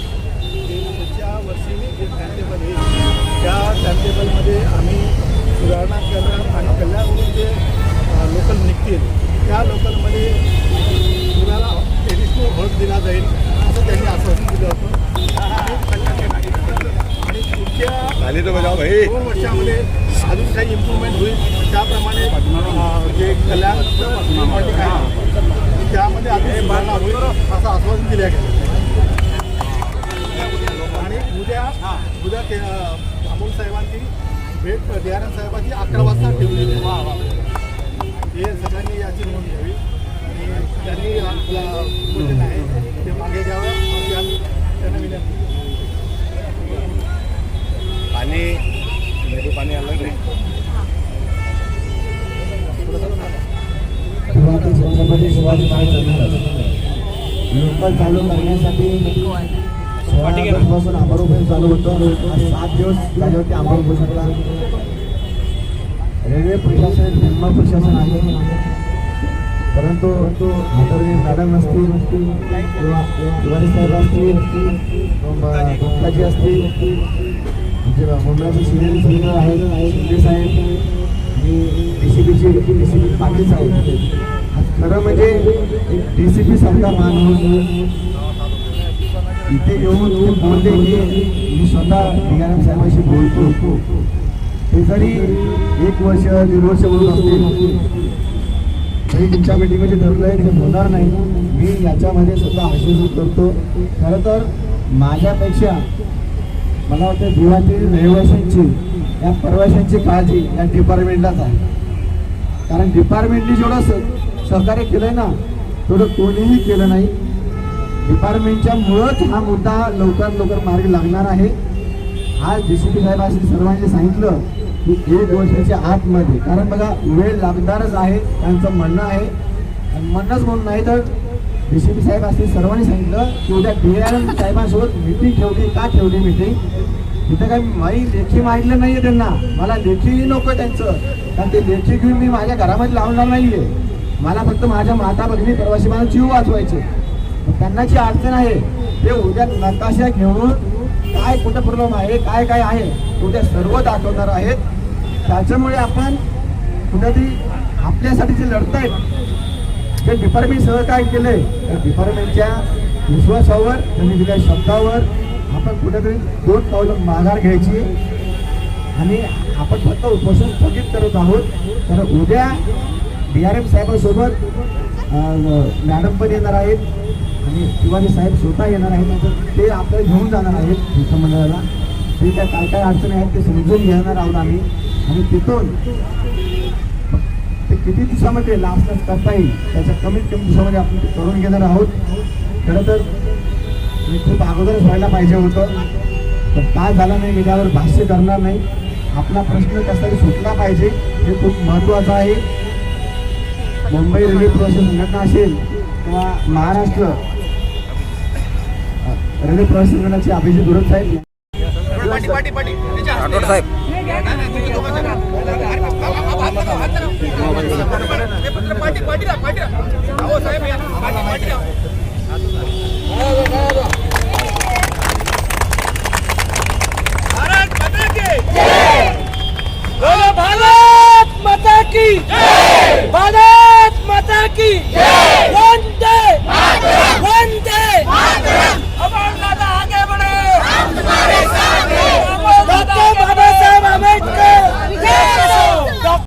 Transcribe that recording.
पुढच्या वर्षी जे टाइमटेबल येईल त्या टाइमटेबलमध्ये आम्ही सुधारणा करणार आणि कल्याणवरून जे लोकल निघतील त्या लोकलमध्ये मुलाला एडिशनल व्होट दिला जाईल असं त्यांनी आश्वासन दिलं होतं? आणि पुढच्या दोन वर्षामध्ये अजून काही इम्प्रूव्हमेंट होईल त्याप्रमाणे जे कल्याण त्यामध्ये अजून सुधारणा होईल असं आश्वासन दिलं गेलं. आणि उद्या उद्या ते, अमोल साहेबांची भेट दयानंद साहेबांची अकरा वाजता ठेवलेली आहे हे सगळ्यांनी याची नोंद घ्यावी. आणि त्यांनी आपला आहे ते मागे घ्यावं आम्ही त्यांना विनंती. छत्रपती शिवाजी महाराज लोकल चालू करण्यासाठी सोळा ऑगस्टपासून अमर उपोषण चालू होतं. सात दिवस झाले होते अमर उपोषणाला रेल्वे प्रशासन निम्म प्रशासन आहे. परंतु आदरणीय मॅडम असतील किंवा तिवारी साहेब असतील गुप्ताजी असतील म्हणजे मुंबईचे सिनियर सिनियर आहेत साहेब आणि डी सी बीचे डी सी बी पाटील साहेब. खरं म्हणजे एक डी सी पी सारखा माणूस इथे येऊन ते बोलले की मी स्वतः बिगाराम साहेबांशी बोलतो. ते जरी एक वर्ष दीड वर्ष बोलून असतील तरी तुमच्या धरलं आहे ते होणार नाही. मी याच्यामध्ये स्वतः आश्वासित करतो. खरं तर माझ्यापेक्षा मला वाटतं देवातील रहिवाशांची या प्रवाशांची काळजी या डिपार्टमेंटलाच आहे. कारण डिपार्टमेंटने जेवढं सहकार्य केलंय ना तेवढं कोणीही केलं नाही. डिपार्टमेंटच्या मुळंच हा मुद्दा लवकरात लवकर मार्गी लागणार आहे. आज डी सी पी साहेब असे सर्वांनी सांगितलं की एक वर्षाच्या आतमध्ये कारण बघा वेळ लागणारच आहे त्यांचं म्हणणं आहे. आणि म्हणणंच म्हणून नाही तर डी सी पी साहेब असतील सर्वांनी सांगितलं की उद्या डी आर एम साहेबांसोबत मिटिंग ठेवली का ठेवली मिटिंग तिथं काही माही लेखी मागितलं नाहीये त्यांना. मला लेखीही नको त्यांचं. कारण ते लेखी घेऊन मी माझ्या घरामध्ये लावणार नाहीये. मला फक्त माझ्या माता भगिनी प्रवासी मला जीव वाचवायचे. मग त्यांना जी अडचण आहे ते उद्या नकाशा घेऊन काय कुठं प्रॉब्लेम आहे काय काय आहे उद्या सर्व दाखवणार आहेत. त्याच्यामुळे आपण कुठेतरी आपल्यासाठी जे लढतायत ते डिपार्टमेंट सहकार्य काय तर डिपार्टमेंटच्या विश्वासावर त्यांनी दिल्या शब्दावर आपण कुठेतरी दोन पावलं माघार घ्यायची. आणि आपण फक्त उपोषण स्थगित करत आहोत. तर उद्या डी आर एम साहेबांसोबत मॅडम पण येणार आहेत आणि शिवाजी साहेब स्वतः येणार आहेत. नंतर ते आपल्याला घेऊन जाणार आहेत शिष्टमंडळाला ते त्या काय काय अडचणी आहेत ते समजून घेणार आहोत आम्ही. आणि तिथून ते किती दिवसामध्ये लास्ट करता येईल त्याच्या कमीत कमी दिवसामध्ये आपण ते करून घेणार आहोत. खरं तर मी खूप अगोदरच व्हायला पाहिजे होतं. पण काय झालं नाही मी त्यावर भाष्य करणार नाही. आपला प्रश्न कसा तरी सुटला पाहिजे हे खूप महत्त्वाचं आहे. मुंबई रेल्वे प्रवासी संघटना असेल किंवा महाराष्ट्र रेल्वे प्रवासी संघटनाचे अभिजित धुरत साहेब भारत माता की भारत One